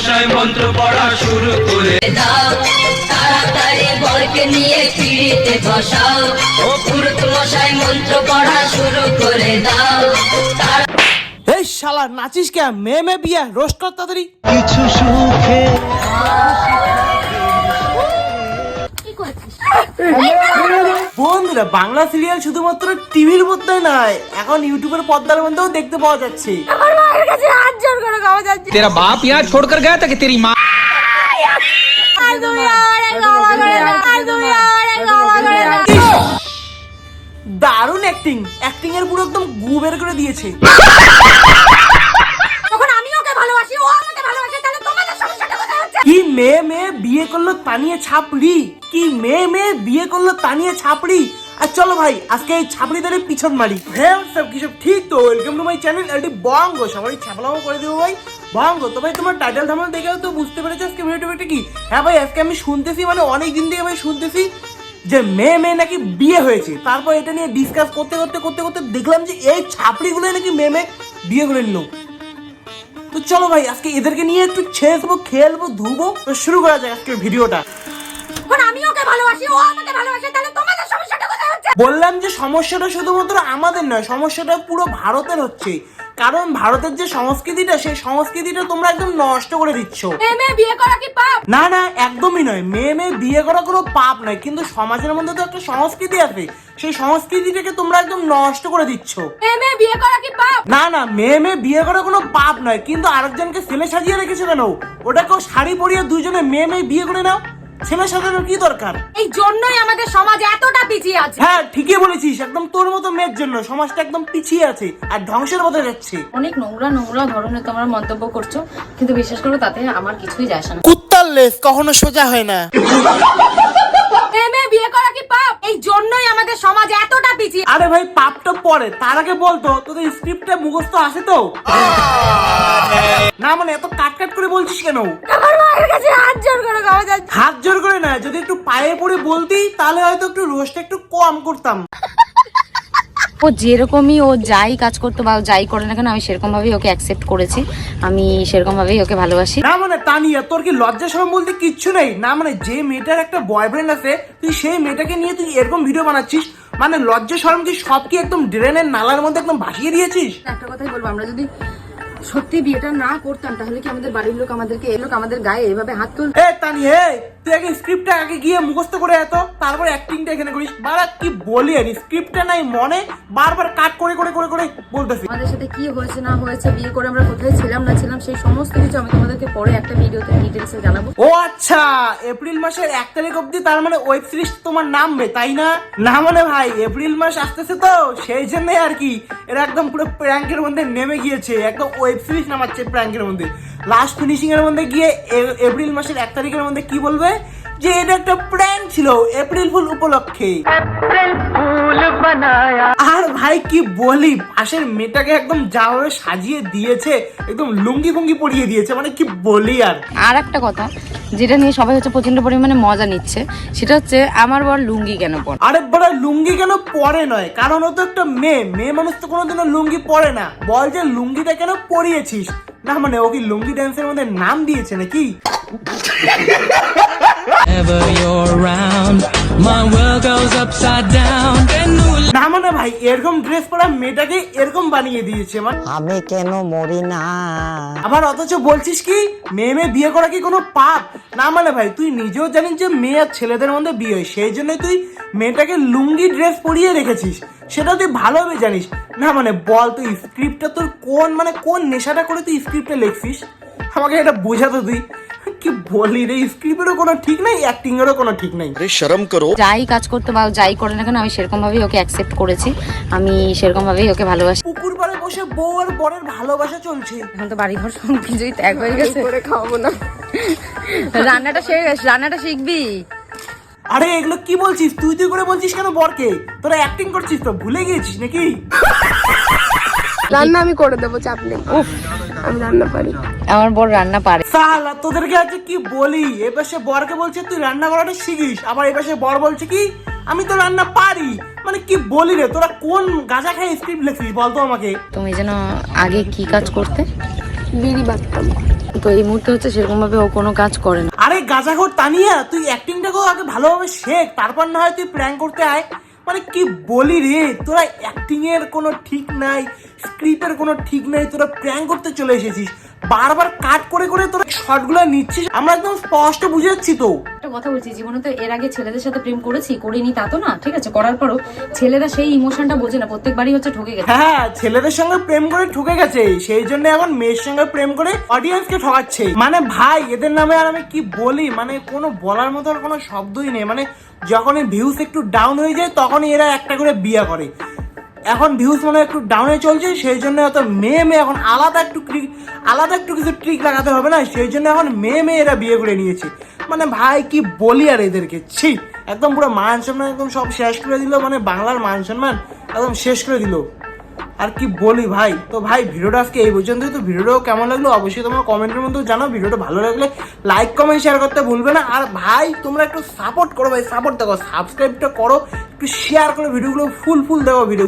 মশাই মন্ত্র পড়া শুরু করে দাও। তাড়াতাড়ি বরকে নিয়ে পিড়িতে বসাও। ও পুরুত মশাই মন্ত্র পড়া শুরু করে দাও। এই শালা নাচিস কে? মেয়ে মেয়ে বিয়া রোস্ট কর তাড়াতাড়ি। কিছু সুখে বন্ধুরা বাংলা সিরিয়াল শুধুমাত্র টিভির মধ্যে নয় এখন ইউটিউবের পর্দার মধ্যেও দেখতে পাওয়া যাচ্ছে। আমার মায়ের কাছে হাত জোর করে যাচ্ছে তেরা বাপ কর তাকে তেরি মা দারুণ অ্যাক্টিং অ্যাক্টিং এর পুরো একদম গু বের করে দিয়েছে। তানিয়ে ছাপড়ি? কি মেয়ে মেয়ে বিয়ে করল তানিয়ে ছাপড়ি? আর চলো ভাই, আজকে এই ছাপড়িদের পিছন মারি। হ্যাঁ সব কিছু ঠিক তো। ওয়েলকাম টু মাই চ্যানেল এটি বঙ্গ সবাই ছাপলামো করে দেবো ভাই। বঙ্গ তো ভাই, তোমার টাইটেল থামাল দেখেও তো বুঝতে পেরেছ আজকে ভিডিওটা কি? হ্যাঁ ভাই, আজকে আমি শুনতেছি মানে অনেক দিন থেকে ভাই শুনতেছি যে মেয়ে মেয়ে নাকি বিয়ে হয়েছে। তারপর এটা নিয়ে ডিসকাস করতে করতে করতে করতে দেখলাম যে এই ছাপড়িগুলো নাকি মেয়ে মেয়ে বিয়ে করে নিল। তো চলো ভাই আজকে এদেরকে নিয়ে একটু ছেড়ে খেলব ধুবো। তো শুরু করা যায় আজকের ভিডিওটা। আমি ওকে ভালোবাসি ও আমাকে ভালোবাসে তাহলে তোমাদের সমস্যাটা কোথায় হচ্ছে? বললাম যে সমস্যাটা শুধুমাত্র আমাদের নয় সমস্যাটা পুরো ভারতের হচ্ছে কারণ ভারতের যে সংস্কৃতিটা সেই সংস্কৃতিটা তোমরা একদম নষ্ট করে দিচ্ছ। মেয়ে মেয়ে বিয়ে করা কি পাপ? না না একদমই নয়। মেয়ে মেয়ে বিয়ে করা কোনো পাপ নয় কিন্তু সমাজের মধ্যে তো একটা সংস্কৃতি আছে। সেই সংস্কৃতিটাকে তোমরা একদম নষ্ট করে দিচ্ছ। মেয়ে মেয়ে বিয়ে করা কি পাপ? না না মেয়ে মেয়ে বিয়ে করা কোনো পাপ নয় কিন্তু আরেকজনকে ছেলে সাজিয়ে রেখেছে কেন? ওটাকেও শাড়ি পরিয়ে দুজনে মেয়ে মেয়ে বিয়ে করে নাও। ছেলে সাজানোর কি দরকার? এই জন্যই আমাদের সমাজ এতটা পিছিয়ে আছে। হ্যাঁ ঠিকই বলেছিস একদম তোর মতো মেয়ের জন্য সমাজটা একদম পিছিয়ে আছে আর ধ্বংসের মধ্যে যাচ্ছে। অনেক নোংরা নোংরা ধরনের তোমরা মন্তব্য করছ কিন্তু বিশ্বাস করো তাতে আমার কিছুই যায় আসে না। কুত্তার লেস কখনো সোজা হয় না। বিয়ে করা কি পাপ? এই জন্যই আমাদের সমাজ এতটা পিছিয়ে আরে ভাই পাপটা পরে তার আগে বলতো তোদের স্ক্রিপ্টটা মুখস্থ আছে তো? না মানে এত কাট কাট করে বলছিস কেন? মায়ের কাছে হাত জোর করে গাওয়া যাচ্ছে হাত জোর করে না যদি একটু পায়ে পড়ে বলতি তাহলে হয়তো একটু রোস্টটা একটু কম করতাম। ও যেরকমই ও যাই কাজ করতো বা যাই করে না কেন আমি সেরকম ভাবেই ওকে অ্যাকসেপ্ট করেছি। আমি সেরকম ভাবেই ওকে ভালোবাসি। না মানে তানিয়া তোর কি লজ্জা শরম বলতে কিচ্ছু নেই? না মানে যে মেয়েটার একটা বয়ফ্রেন্ড আছে তুই সেই মেয়েটাকে নিয়ে তুই এরকম ভিডিও বানাচ্ছিস? মানে লজ্জা শরম কি সব কি একদম ড্রেনের নালার মধ্যে একদম ভাসিয়ে দিয়েছিস? একটা কথাই বলব আমরা যদি সত্যি বিয়েটা না করতাম, তাহলে কি আমাদের বাড়ির লোক আমাদেরকে এলোক লোক আমাদের গায়ে এভাবে হাত তুল তুই আগে স্ক্রিপ্টটা আগে গিয়ে মুখস্থ করে এত তারপর অ্যাক্টিংটা এখানে করিস। বারা কি বলি আর স্ক্রিপ্টটা নাই মনে বারবার কাট করে করে করে করে বলতেছি। আমাদের সাথে কি হয়েছে না হয়েছে বিয়ে করে আমরা কোথায় ছিলাম না ছিলাম সেই সমস্ত কিছু আমি তোমাদেরকে পরে একটা ভিডিওতে ডিটেলসে জানাব। ও আচ্ছা এপ্রিল মাসের এক তারিখ অব্দি তার মানে ওয়েব সিরিজ তোমার নামবে তাই না? না মানে ভাই এপ্রিল মাস আসতেছে তো সেই জন্যই আর কি। এরা একদম পুরো প্র্যাঙ্কের মধ্যে নেমে গিয়েছে একদম ওয়েব সিরিজ নামাচ্ছে প্র্যাঙ্কের মধ্যে। লাস্ট ফিনিশিং এর মধ্যে গিয়ে এপ্রিল মাসের এক তারিখের মধ্যে কি বলবে? যে এটা একটা প্র্যাঙ্ক ছিল এপ্রিল ফুল উপলক্ষে। আর ভাই কি বলি পাশের মেয়েটাকে একদম যাভাবে সাজিয়ে দিয়েছে একদম লুঙ্গি ফুঙ্গি পরিয়ে দিয়েছে মানে কি বলি আর আর একটা কথা যেটা নিয়ে সবাই হচ্ছে প্রচণ্ড পরিমাণে মজা নিচ্ছে সেটা হচ্ছে আমার বর লুঙ্গি কেন পরে? আরে বড় লুঙ্গি কেন পরে নয়? কারণ ও তো একটা মেয়ে মেয়ে মানুষ তো কোনোদিনও লুঙ্গি পরে না। বল যে লুঙ্গিটা কেন পরিয়েছিস? না মানে ও কি লুঙ্গি ড্যান্সের মধ্যে নাম দিয়েছে নাকি? Whenever you're around, my world goes upside down. না মানে ভাই এরকম ড্রেস পরা মেয়েটাকে এরকম বানিয়ে দিয়েছে মানে আমি কেন মরি না? আবার অথচ বলছিস কি মেয়ে মেয়ে বিয়ে করা কি কোনো পাপ? না মানে ভাই তুই নিজেও জানিস যে মেয়ে আর ছেলেদের মধ্যে বিয়ে হয় সেই জন্য তুই মেয়েটাকে লুঙ্গি ড্রেস পরিয়ে রেখেছিস। সেটা তুই ভালোভাবে জানিস। না মানে বল তুই স্ক্রিপ্টটা তোর কোন মানে কোন নেশাটা করে তুই স্ক্রিপ্টে লিখছিস? আমাকে এটা বোঝাতো তুই। কি বলি রে? স্ক্রিপ্টেরও কোনো ঠিক নাই অ্যাক্টিং এরও কোনো ঠিক নাই। শরম করো। যাই কাজ করতো বা যাই করে না কেন আমি সেরকম ভাবেই ওকে অ্যাকসেপ্ট করেছি। আমি সেরকম ভাবেই ওকে ভালোবাসি। পুকুর পাড়ে বসে বউ আর বরের ভালোবাসা চলছে। এখন তো বাড়ি ঘর সব কিছুই ত্যাগ হয়ে গেছে। করে খাওয়াবো না। রান্নাটা শিখে গেছে রান্নাটা শিখবি? আরে এগুলো কি বলছিস? তুই তুই করে বলছিস কেন বরকে? তোরা অ্যাক্টিং করছিস তো ভুলে গিয়েছিস নাকি? রান্না আমি করে দেবো চাপ নেই। আমি রান্না পারি। আমার বর রান্না পারে। সালা তোদেরকে আজকে কি বলি? এ পাশে বরকে বলছে তুই রান্না করাটা শিখিস। আবার এ পাশে বর বলছে কি আমি তো রান্না পারি। মানে কি বলি রে তোরা কোন গাঁজা খাই স্ক্রিপ্ট লেখিস বলতো আমাকে? তুমি যেন আগে কি কাজ করতে? বিড়ি বাঁধতাম তো এই মুহূর্তে হচ্ছে সেরকম ভাবে ও কোনো কাজ করে না। আরে গাজাঘর তানিয়া তুই অ্যাক্টিংটাকেও আগে ভালোভাবে শেখ তারপর না হয় তুই প্র্যাঙ্ক করতে আয়। মানে কি বলি রে তোরা অ্যাক্টিং এর কোনো ঠিক নাই স্ক্রিপ্টের কোনো ঠিক নাই তোরা প্র্যাঙ্ক করতে চলে এসেছিস। বারবার কাট করে করে তোরা শর্টগুলো নিচ্ছিস। আমরা একদম স্পষ্ট বুঝে যাচ্ছি তো। একটা কথা বলছি জীবনে তো এর আগে ছেলেদের সাথে প্রেম করেছি করিনি তা তো না ঠিক আছে? করার পরও ছেলেরা সেই ইমোশনটা বোঝে না প্রত্যেকবারই হচ্ছে ঠকে গেছে। হ্যাঁ ছেলেদের সঙ্গে প্রেম করে ঠকে গেছে সেই জন্য এখন মেয়ের সঙ্গে প্রেম করে অডিয়েন্সকে ঠকাচ্ছে। মানে ভাই এদের নামে আর আমি কি বলি? মানে কোনো বলার মতো আর কোনো শব্দই নেই। মানে যখনই ভিউস একটু ডাউন হয়ে যায় তখনই এরা একটা করে বিয়ে করে। এখন ভিউজ মনে একটু ডাউনে চলছে, সেই জন্য হয়তো মেয়ে মেয়ে এখন আলাদা একটু আলাদা একটু কিছু ট্রিক লাগাতে হবে না, সেই জন্য এখন মেয়ে মেয়ে এরা বিয়ে করে নিয়েছে। মানে ভাই, কি বলি আর এদেরকে? ছি, একদম পুরো মান সম্মান একদম সব শেষ করে দিল মানে বাংলার মান সম্মান একদম শেষ করে দিল। আর কি বলি ভাই? তো ভাই, ভিডিওটা আজকে এই পর্যন্ত তো ভিডিওটাও কেমন লাগল অবশ্যই তোমরা কমেন্টের মধ্যে জানাও। ভিডিওটা ভালো লাগলে লাইক কমেন্ট শেয়ার করতে ভুলবে না। আর ভাই, তোমরা একটু সাপোর্ট করো ভাই সাপোর্ট দেখো সাবস্ক্রাইবটা করো, একটু শেয়ার করো, ভিডিওগুলো ফুল ফুল দেখো ভিডিও